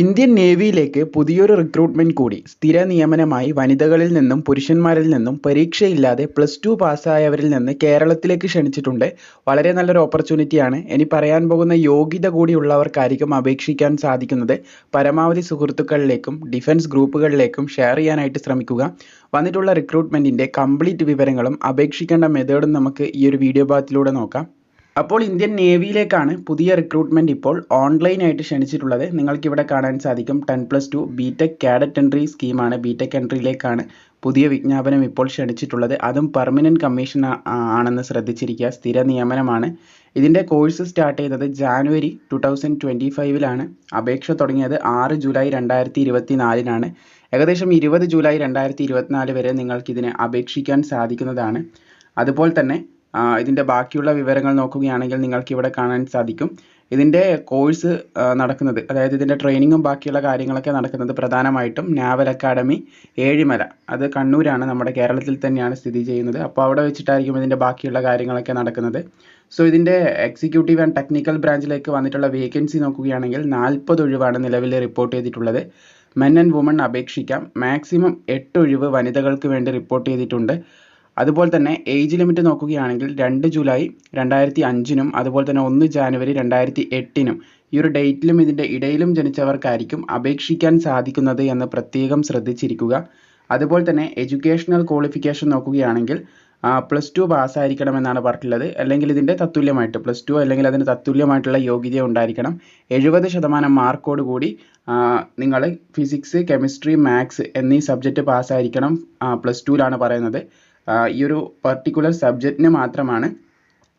Indian നേവിയിലേക്ക് പുതിയൊരു recruitment കൂടി സ്ഥിര നിയമനമായി വനിതകളിൽ നിന്നും പുരുഷന്മാരിൽ നിന്നും പരീക്ഷയില്ലാതെ പ്ലസ് ടു പാസ്സായവരിൽ നിന്ന് കേരളത്തിലേക്ക് ക്ഷണിച്ചിട്ടുണ്ട്. വളരെ നല്ലൊരു ഓപ്പർച്യൂണിറ്റിയാണ് ഇനി പറയാൻ പോകുന്ന യോഗ്യത കൂടി ഉള്ളവർക്കായിരിക്കും അപേക്ഷിക്കാൻ സാധിക്കുന്നത്. പരമാവധി സുഹൃത്തുക്കളിലേക്കും ഡിഫൻസ് ഗ്രൂപ്പുകളിലേക്കും ഷെയർ ചെയ്യാനായിട്ട് ശ്രമിക്കുക. വന്നിട്ടുള്ള റിക്രൂട്ട്മെന്റിന്റെ കംപ്ലീറ്റ് വിവരങ്ങളും അപേക്ഷിക്കേണ്ട മെത്തേഡും നമുക്ക് ഈ ഒരു വീഡിയോ ഭാഗത്തിലൂടെ നോക്കാം. അപ്പോൾ ഇന്ത്യൻ നേവിയിലേക്കാണ് പുതിയ റിക്രൂട്ട്മെന്റ് ഇപ്പോൾ ഓൺലൈനായിട്ട് ക്ഷണിച്ചിട്ടുള്ളത്. നിങ്ങൾക്ക് ഇവിടെ കാണാൻ സാധിക്കും ten plus two B tech cadet entry സ്കീമാണ് ബി ടെക് എൻട്രിയിലേക്കാണ് പുതിയ വിജ്ഞാപനം ഇപ്പോൾ ക്ഷണിച്ചിട്ടുള്ളത്. അതും പെർമനന്റ് കമ്മീഷൻ ആണെന്ന് ശ്രദ്ധിച്ചിരിക്കുക. സ്ഥിര നിയമനമാണ്. ഇതിന്റെ കോഴ്സ് സ്റ്റാർട്ട് ചെയ്തത് ജാനുവരി ടു തൗസൻഡ് ട്വന്റി ഫൈവിലാണ് അപേക്ഷ തുടങ്ങിയത് ആറ് ജൂലൈ രണ്ടായിരത്തി ഇരുപത്തി നാലിനാണ് ഏകദേശം ഇരുപത് ജൂലൈ രണ്ടായിരത്തി ഇരുപത്തിനാല് വരെ നിങ്ങൾക്ക് ഇതിന് അപേക്ഷിക്കാൻ സാധിക്കുന്നതാണ്. അതുപോലെ തന്നെ ഇതിന്റെ ബാക്കിയുള്ള വിവരങ്ങൾ നോക്കുകയാണെങ്കിൽ നിങ്ങൾക്ക് ഇവിടെ കാണാൻ സാധിക്കും. ഇതിന്റെ കോഴ്സ് നടക്കുന്നത് അതായത് ഇതിന്റെ ട്രെയിനിങ്ങും ബാക്കിയുള്ള കാര്യങ്ങളൊക്കെ നടക്കുന്നത് പ്രധാനമായിട്ടും നാവൽ അക്കാഡമി ഏഴിമല. അത് കണ്ണൂരാണ് നമ്മുടെ കേരളത്തിൽ തന്നെയാണ് സ്ഥിതി ചെയ്യുന്നത്. അപ്പോൾ അവിടെ വെച്ചിട്ടായിരിക്കും ഇതിന്റെ ബാക്കിയുള്ള കാര്യങ്ങളൊക്കെ നടക്കുന്നത്. സോ ഇതിന്റെ എക്സിക്യൂട്ടീവ് ആൻഡ് ടെക്നിക്കൽ ബ്രാഞ്ചിലേക്ക് വന്നിട്ടുള്ള വേക്കൻസി നോക്കുകയാണെങ്കിൽ നാൽപ്പത് ഒഴിവാണ് നിലവിൽ റിപ്പോർട്ട് ചെയ്തിട്ടുള്ളത്. മെൻ ആൻഡ് വുമൺ അപേക്ഷിക്കാം. മാക്സിമം എട്ട് ഒഴിവ് വനിതകൾക്ക് വേണ്ടി റിപ്പോർട്ട് ചെയ്തിട്ടുണ്ട്. അതുപോലെ തന്നെ ഏജ് ലിമിറ്റ് നോക്കുകയാണെങ്കിൽ രണ്ട് ജൂലൈ രണ്ടായിരത്തി അഞ്ചിനും അതുപോലെ തന്നെ ഒന്ന് ജാനുവരി രണ്ടായിരത്തി എട്ടിനും ഈ ഒരു ഡേറ്റിലും ഇതിന്റെ ഇടയിലും ജനിച്ചവർക്കായിരിക്കും അപേക്ഷിക്കാൻ സാധിക്കുന്നത് എന്ന് പ്രത്യേകം ശ്രദ്ധിച്ചിരിക്കുക. അതുപോലെ തന്നെ എഡ്യൂക്കേഷണൽ ക്വാളിഫിക്കേഷൻ നോക്കുകയാണെങ്കിൽ പ്ലസ് ടു പാസ്സായിരിക്കണമെന്നാണ് പറഞ്ഞിട്ടുള്ളത്. അല്ലെങ്കിൽ ഇതിന്റെ തത്തുല്യമായിട്ട് പ്ലസ് ടു അല്ലെങ്കിൽ അതിന് തത്തുല്യമായിട്ടുള്ള യോഗ്യത ഉണ്ടായിരിക്കണം. എഴുപത് ശതമാനം മാർക്കോട് കൂടി നിങ്ങൾ ഫിസിക്സ് കെമിസ്ട്രി മാത്സ് എന്നീ സബ്ജക്റ്റ് പാസ്സായിരിക്കണം പ്ലസ് ടുവിലാണ് പറയുന്നത്. ഈ ഒരു പർട്ടിക്കുലർ സബ്ജക്റ്റിന് മാത്രമാണ്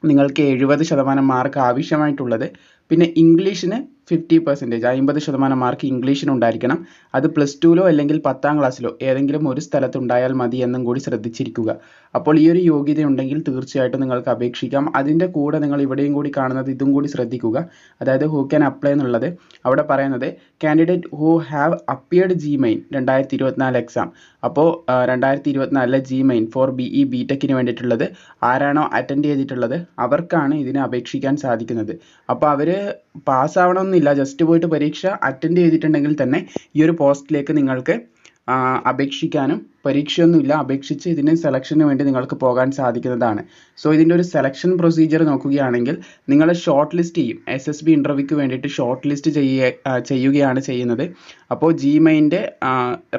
നിങ്ങൾക്ക് എഴുപത് ശതമാനം മാർക്ക് ആവശ്യമായിട്ടുള്ളത്. പിന്നെ ഇംഗ്ലീഷിന് ഫിഫ്റ്റി പെർസെന്റേജ് അമ്പത് ശതമാനം മാർക്ക് ഇംഗ്ലീഷിന് ഉണ്ടായിരിക്കണം അത് പ്ലസ് ടുവിലോ അല്ലെങ്കിൽ പത്താം ക്ലാസ്സിലോ ഏതെങ്കിലും ഒരു സ്ഥലത്തുണ്ടായാൽ മതി എന്നും കൂടി ശ്രദ്ധിച്ചിരിക്കുക. അപ്പോൾ ഈ ഒരു യോഗ്യത ഉണ്ടെങ്കിൽ തീർച്ചയായിട്ടും നിങ്ങൾക്ക് അപേക്ഷിക്കാം. അതിന്റെ കൂടെ നിങ്ങൾ ഇവിടെയും കൂടി കാണുന്നത് ഇതും കൂടി ശ്രദ്ധിക്കുക. അതായത് ഹു ക്യാൻ അപ്ലൈ എന്നുള്ളത്. അവിടെ പറയുന്നത് candidate who have appeared JEE main രണ്ടായിരത്തി ഇരുപത്തിനാല് എക്സാം അപ്പോൾ രണ്ടായിരത്തി ഇരുപത്തിനാലിലെ JEE main for B E B ടെക്കിന് വേണ്ടിയിട്ടുള്ളത് ആരാണോ അറ്റൻഡ് ചെയ്തിട്ടുള്ളത് അവർക്കാണ് ഇതിനെ അപേക്ഷിക്കാൻ സാധിക്കുന്നത്. അപ്പോൾ അവർ പാസ്സാവണമെന്നില്ല. ജസ്റ്റ് പോയിട്ട് പരീക്ഷ അറ്റൻഡ് ചെയ്തിട്ടുണ്ടെങ്കിൽ തന്നെ ഈ ഒരു പോസ്റ്റിലേക്ക് നിങ്ങൾക്ക് അപേക്ഷിക്കാനും പരീക്ഷയൊന്നുമില്ല. അപേക്ഷിച്ച് ഇതിന് സെലക്ഷന് വേണ്ടി നിങ്ങൾക്ക് പോകാൻ സാധിക്കുന്നതാണ്. സോ ഇതിന്റെ ഒരു സെലക്ഷൻ പ്രൊസീജിയർ നോക്കുകയാണെങ്കിൽ നിങ്ങൾ ഷോർട്ട് ലിസ്റ്റ് ചെയ്യും എസ് എസ് ബി ഇന്റർവ്യൂക്ക് വേണ്ടിയിട്ട് ഷോർട്ട് ലിസ്റ്റ് ചെയ്യുക ചെയ്യുകയാണ് ചെയ്യുന്നത്. അപ്പോൾ ജിമെയിന്റെ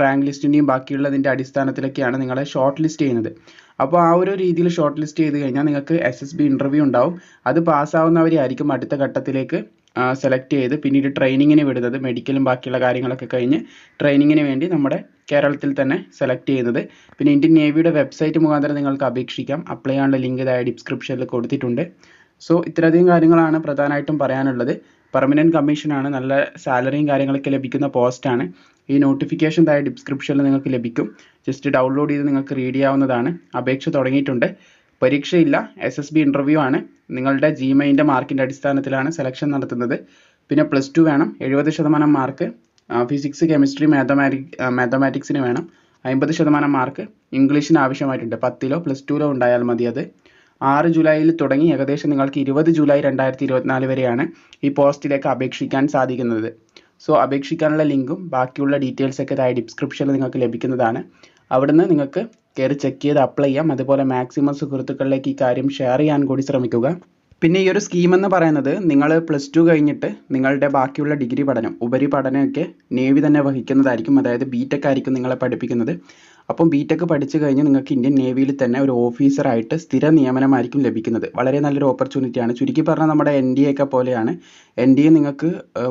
റാങ്ക് ലിസ്റ്റിന്റെയും ബാക്കിയുള്ളതിന്റെ അടിസ്ഥാനത്തിലൊക്കെയാണ് നിങ്ങളെ ഷോർട്ട് ലിസ്റ്റ് ചെയ്യുന്നത്. അപ്പോൾ ആ ഒരു രീതിയിൽ ഷോർട്ട് ലിസ്റ്റ് ചെയ്ത് കഴിഞ്ഞാൽ നിങ്ങൾക്ക് എസ് എസ് ബി ഇന്റർവ്യൂ ഉണ്ടാവും. അത് പാസ്സാവുന്നവരെയായിരിക്കും അടുത്ത ഘട്ടത്തിലേക്ക്. സെലക്ട് ചെയ്ത് പിന്നീട് ട്രെയിനിങ്ങിന് വിടുന്നത് മെഡിക്കലും ബാക്കിയുള്ള കാര്യങ്ങളൊക്കെ കഴിഞ്ഞ് ട്രെയിനിങ്ങിന് വേണ്ടി നമ്മുടെ കേരളത്തിൽ തന്നെ സെലക്ട് ചെയ്യുന്നത്. പിന്നെ ഇന്ത്യൻ നേവിയുടെ വെബ്സൈറ്റ് മുഖാന്തരം നിങ്ങൾക്ക് അപേക്ഷിക്കാം. അപ്ലൈ ചെയ്യാനുള്ള ലിങ്ക് ഇതായ ഡിസ്ക്രിപ്ഷനിൽ കൊടുത്തിട്ടുണ്ട്. സോ ഇത്രയധികം കാര്യങ്ങളാണ് പ്രധാനമായിട്ടും പറയാനുള്ളത്. പെർമനന്റ് കമ്മീഷനാണ് നല്ല സാലറിയും കാര്യങ്ങളൊക്കെ ലഭിക്കുന്ന പോസ്റ്റാണ് ഈ നോട്ടിഫിക്കേഷൻ താഴെ ഡിസ്ക്രിപ്ഷനിൽ നിങ്ങൾക്ക് ലഭിക്കും. ജസ്റ്റ് ഡൗൺലോഡ് ചെയ്ത് നിങ്ങൾക്ക് റീഡ് ചെയ്യാവുന്നതാണ്. അപേക്ഷ തുടങ്ങിയിട്ടുണ്ട്. പരീക്ഷയില്ല. എസ് എസ് ബി ഇന്റർവ്യൂ ആണ്. നിങ്ങളുടെ ജിമെയിന്റെ മാർക്കിന്റെ അടിസ്ഥാനത്തിലാണ് സെലക്ഷൻ നടത്തുന്നത്. പിന്നെ പ്ലസ് ടു വേണം. എഴുപത് ശതമാനം മാർക്ക് ഫിസിക്സ് കെമിസ്ട്രി മാത്തമാറ്റിക് മാത്തമാറ്റിക്സിന് വേണം. അമ്പത് ശതമാനം മാർക്ക് ഇംഗ്ലീഷിന് ആവശ്യമായിട്ടുണ്ട്. പത്തിലോ പ്ലസ് ടുവിലോ ഉണ്ടായാൽ മതി അത്. ആറ് ജൂലൈയിൽ തുടങ്ങി ഏകദേശം നിങ്ങൾക്ക് ഇരുപത് ജൂലൈ രണ്ടായിരത്തി ഇരുപത്തിനാല് വരെയാണ് ഈ പോസ്റ്റിലേക്ക് അപേക്ഷിക്കാൻ സാധിക്കുന്നത്. സോ അപേക്ഷിക്കാനുള്ള ലിങ്കും ബാക്കിയുള്ള ഡീറ്റെയിൽസൊക്കെ താഴെ ഡിസ്ക്രിപ്ഷനിൽ നിങ്ങൾക്ക് ലഭിക്കുന്നതാണ്. അവിടുന്ന് നിങ്ങൾക്ക് കയറി ചെക്ക് ചെയ്ത് അപ്ലൈ ചെയ്യാം. അതുപോലെ മാക്സിമം സുഹൃത്തുക്കളിലേക്ക് ഈ കാര്യം ഷെയർ ചെയ്യാൻ കൂടി ശ്രമിക്കുക. പിന്നെ ഈ ഒരു സ്കീം എന്ന് പറയുന്നത് നിങ്ങൾ പ്ലസ് ടു കഴിഞ്ഞിട്ട് നിങ്ങളുടെ ബാക്കിയുള്ള ഡിഗ്രി പഠനം ഉപരി പഠനമൊക്കെ നേവി തന്നെ വഹിക്കുന്നതായിരിക്കും. അതായത് ബി ടെക് ആയിരിക്കും നിങ്ങളെ പഠിപ്പിക്കുന്നത്. അപ്പം ബി ടെക് പഠിച്ചു കഴിഞ്ഞ് നിങ്ങൾക്ക് ഇന്ത്യൻ നേവിയിൽ തന്നെ ഒരു ഓഫീസറായിട്ട് സ്ഥിര നിയമനമായിരിക്കും ലഭിക്കുന്നത്. വളരെ നല്ലൊരു ഓപ്പർച്യൂണിറ്റിയാണ് ചുരുക്കി പറഞ്ഞാൽ നമ്മുടെ എൻ ഡി എ പോലെയാണ്. എൻ ഡി എ നിങ്ങൾക്ക്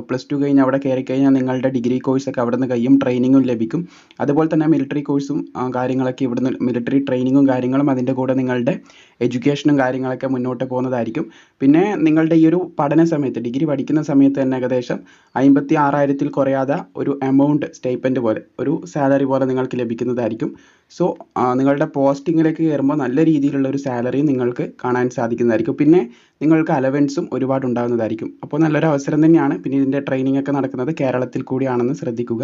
പ്ലസ് ടു കഴിഞ്ഞ് അവിടെ കയറി കഴിഞ്ഞാൽ നിങ്ങളുടെ ഡിഗ്രി കോഴ്സൊക്കെ അവിടെ നിന്ന് കഴിയും ട്രെയിനിങ്ങും ലഭിക്കും. അതുപോലെ തന്നെ മിലിറ്ററി കോഴ്സും കാര്യങ്ങളൊക്കെ ഇവിടുന്ന് മിലിറ്ററി ട്രെയിനിങ്ങും കാര്യങ്ങളും അതിന്റെ കൂടെ നിങ്ങളുടെ എഡ്യൂക്കേഷനും കാര്യങ്ങളൊക്കെ മുന്നോട്ട് പോകുന്നതായിരിക്കും. പിന്നെ നിങ്ങളുടെ ഈ ഒരു പഠന സമയത്ത് ഡിഗ്രി പഠിക്കുന്ന സമയത്ത് തന്നെ ഏകദേശം അമ്പത്തി ആറായിരത്തിൽ കുറയാതെ ഒരു എമൗണ്ട് സ്റ്റേപ്പന്റ് പോലെ ഒരു സാലറി പോലെ നിങ്ങൾക്ക് ലഭിക്കുന്നതായിരിക്കും. സോ നിങ്ങളുടെ പോസ്റ്റിങ്ങിലേക്ക് കയറുമ്പോൾ നല്ല രീതിയിലുള്ള ഒരു സാലറി നിങ്ങൾക്ക് കാണാൻ സാധിക്കുന്നതായിരിക്കും. പിന്നെ നിങ്ങൾക്ക് അലവൻസും ഒരുപാട് ഉണ്ടാകുന്നതായിരിക്കും. അപ്പോൾ നല്ലൊരു അവസരം തന്നെയാണ്. പിന്നെ ഇതിന്റെ ട്രെയിനിങ് ഒക്കെ നടക്കുന്നത് കേരളത്തിൽ കൂടിയാണെന്ന് ശ്രദ്ധിക്കുക.